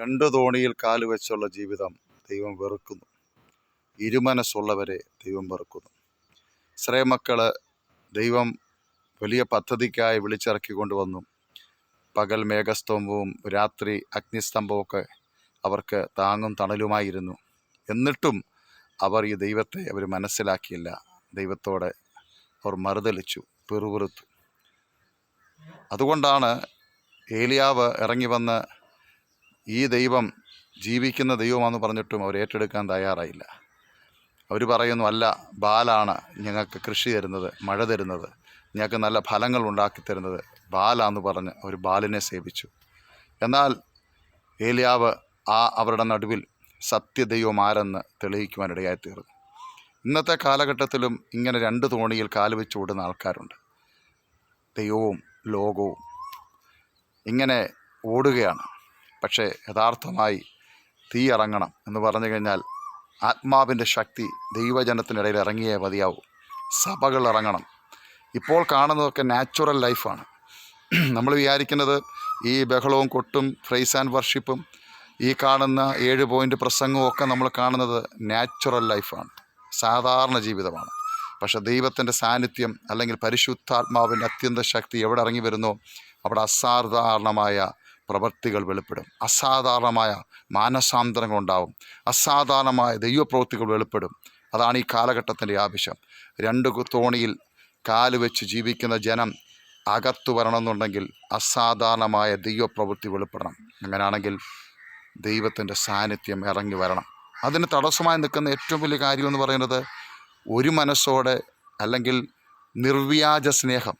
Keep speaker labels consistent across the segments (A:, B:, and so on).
A: രണ്ട് തോണിയിൽ കാൽ വെച്ചുള്ള ജീവിതം ദൈവം വെറുക്കുന്നു. ഇരുമനസ്സുള്ളവരെ ദൈവം വെറുക്കുന്നു. ശ്രേമക്കൾ ദൈവം വലിയ പദ്ധതിക്കായി വിളിച്ചിറക്കി കൊണ്ടുവന്നു. പകൽ മേഘസ്തംഭവും രാത്രി അഗ്നിസ്തംഭവും ഒക്കെ അവർക്ക് താങ്ങും തണലുമായിരുന്നു. എന്നിട്ടും അവർ ഈ ദൈവത്തെ അവർ മനസ്സിലാക്കിയില്ല. ദൈവത്തോടെ അവർ മറുതലിച്ചു പിറുപിറുത്തു. അതുകൊണ്ടാണ് ഏലിയാവ് ഇറങ്ങി വന്ന് ഈ ദൈവം ജീവിക്കുന്ന ദൈവമാണെന്ന് പറഞ്ഞിട്ടും അവർ ഏറ്റെടുക്കാൻ തയ്യാറായില്ല. അവർ പറയുന്നു അല്ല ബാലാണ് ഞങ്ങൾക്ക് കൃഷി തരുന്നത് മഴ തരുന്നത് ഞങ്ങൾക്ക് നല്ല ഫലങ്ങൾ ഉണ്ടാക്കി തരുന്നത്. ബാലാന്ന് പറഞ്ഞ് അവർ ബാലിനെ സേവിച്ചു. എന്നാൽ ഏലിയാവ് ആ അവരുടെ നടുവിൽ സത്യദൈവം ആരെന്ന് തെളിയിക്കുവാനിടയായി തീർന്നു ഇന്നത്തെ കാലഘട്ടത്തിലും ഇങ്ങനെ രണ്ട് തോണിയിൽ കാൽ വെച്ച് ഓടുന്ന ആൾക്കാരുണ്ട്. ദൈവവും ലോകവും ഇങ്ങനെ ഓടുകയാണ്. പക്ഷേ യഥാർത്ഥമായി തീ ഇറങ്ങണം എന്ന് പറഞ്ഞു കഴിഞ്ഞാൽ ആത്മാവിന്റെ ശക്തി ദൈവജനത്തിനിടയിൽ ഇറങ്ങിയേ മതിയാവും. സഭകൾ ഇറങ്ങണം. ഇപ്പോൾ കാണുന്നതൊക്കെ നാച്ചുറൽ ലൈഫാണ്. നമ്മൾ വിചാരിക്കുന്നത് ഈ ബഹളവും കൊട്ടും ഫ്രൈസ് ആൻഡ് വർഷിപ്പും ഈ കാണുന്ന ഏഴ് പോയിന്റ് പ്രസംഗവും ഒക്കെ നമ്മൾ കാണുന്നത് നാച്ചുറൽ ലൈഫാണ്. സാധാരണ ജീവിതമാണ്. പക്ഷേ ദൈവത്തിന്റെ സാന്നിധ്യം അല്ലെങ്കിൽ പരിശുദ്ധാത്മാവിന്റെ അത്യന്ത ശക്തി എവിടെ ഇറങ്ങി വരുന്നോ അവിടെ അസാധാരണമായ പ്രവൃത്തികൾ വെളിപ്പെടും. അസാധാരണമായ മാനസാന്തരങ്ങൾ ഉണ്ടാവും. അസാധാരണമായ ദൈവപ്രവൃത്തികൾ വെളിപ്പെടും. അതാണ് ഈ കാലഘട്ടത്തിന്റെ ആവശ്യം. രണ്ട് തോണിയിൽ കാൽ വെച്ച് ജീവിക്കുന്ന ജനം അകത്തു വരണമെന്നുണ്ടെങ്കിൽ അസാധാരണമായ ദൈവപ്രവൃത്തി വെളിപ്പെടണം. അങ്ങനെയാണെങ്കിൽ ദൈവത്തിന്റെ സാന്നിധ്യം ഇറങ്ങി വരണം. അതിന് തടസ്സമായി നിൽക്കുന്ന ഏറ്റവും വലിയ കാര്യം എന്ന് പറയുന്നത് ഒരു മനസ്സോടെ അല്ലെങ്കിൽ നിർവ്യാജ സ്നേഹം.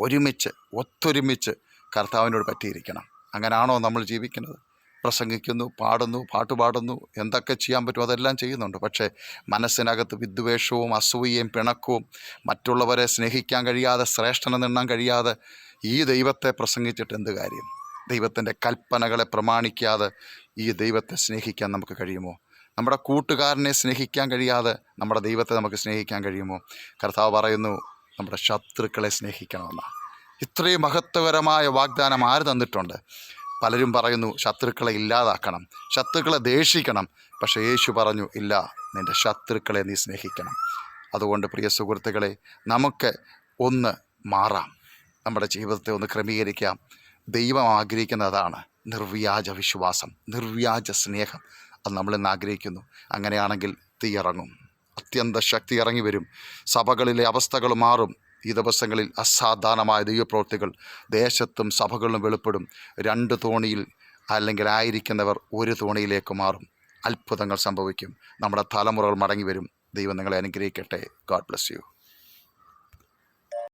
A: ഒരുമിച്ച് ഒത്തൊരുമിച്ച് കർത്താവിനോട് പറ്റിയിരിക്കണം. അങ്ങനാണോ നമ്മൾ ജീവിക്കുന്നത്? പ്രസംഗിക്കുന്നു പാടുന്നു പാട്ടുപാടുന്നു എന്തൊക്കെ ചെയ്യാൻ പറ്റുമോ അതെല്ലാം ചെയ്യുന്നുണ്ട്. പക്ഷേ മനസ്സിനകത്ത് വിദ്വേഷവും അസൂയയും പിണക്കവും മറ്റുള്ളവരെ സ്നേഹിക്കാൻ കഴിയാതെ ശ്രേഷ്ഠനെന്ന് നിണ്ണാൻ കഴിയാതെ ഈ ദൈവത്തെ പ്രസംഗിച്ചിട്ട് എന്ത് കാര്യം? ദൈവത്തിന്റെ കൽപ്പനകളെ പ്രമാണിക്കാതെ ഈ ദൈവത്തെ സ്നേഹിക്കാൻ നമുക്ക് കഴിയുമോ? നമ്മുടെ കൂട്ടുകാരനെ സ്നേഹിക്കാൻ കഴിയാതെ നമ്മുടെ ദൈവത്തെ നമുക്ക് സ്നേഹിക്കാൻ കഴിയുമോ? കർത്താവ് പറയുന്നു നമ്മുടെ ശത്രുക്കളെ സ്നേഹിക്കണമെന്നാണ്. ഇത്രയും മഹത്വകരമായ വാഗ്ദാനം ആര് തന്നിട്ടുണ്ട്? പലരും പറയുന്നു ശത്രുക്കളെ ഇല്ലാതാക്കണം ശത്രുക്കളെ ദേഷിക്കണം. പക്ഷേ യേശു പറഞ്ഞു ഇല്ല നിന്റെ ശത്രുക്കളെ നീ സ്നേഹിക്കണം. അതുകൊണ്ട് പ്രിയ സുഹൃത്തുക്കളെ നമുക്ക് ഒന്ന് മാറാം. നമ്മുടെ ജീവിതത്തെ ഒന്ന് ക്രമീകരിക്കാം. ദൈവം ആഗ്രഹിക്കുന്നതാണ് നിർവ്യാജ വിശ്വാസം നിർവ്യാജ സ്നേഹം. അത് നമ്മളിന്ന് ആഗ്രഹിക്കുന്നു. അങ്ങനെയാണെങ്കിൽ തീ ഇറങ്ങും. അത്യന്ത ശക്തി ഇറങ്ങി വരും. സഭകളിലെ അവസ്ഥകൾ മാറും. ഈ ദിവസങ്ങളിൽ അസാധാരണമായ ദൈവപ്രവൃത്തികൾ ദേശത്തും സഭകളിലും വെളിപ്പെടും. രണ്ട് തോണിയിൽ അല്ലെങ്കിൽ ആയിരിക്കുന്നവർ ഒരു തോണിയിലേക്ക് മാറും. അത്ഭുതങ്ങൾ സംഭവിക്കും. നമ്മുടെ തലമുറകൾ മടങ്ങി വരും. ദൈവം നിങ്ങളെ അനുഗ്രഹിക്കട്ടെ. God bless you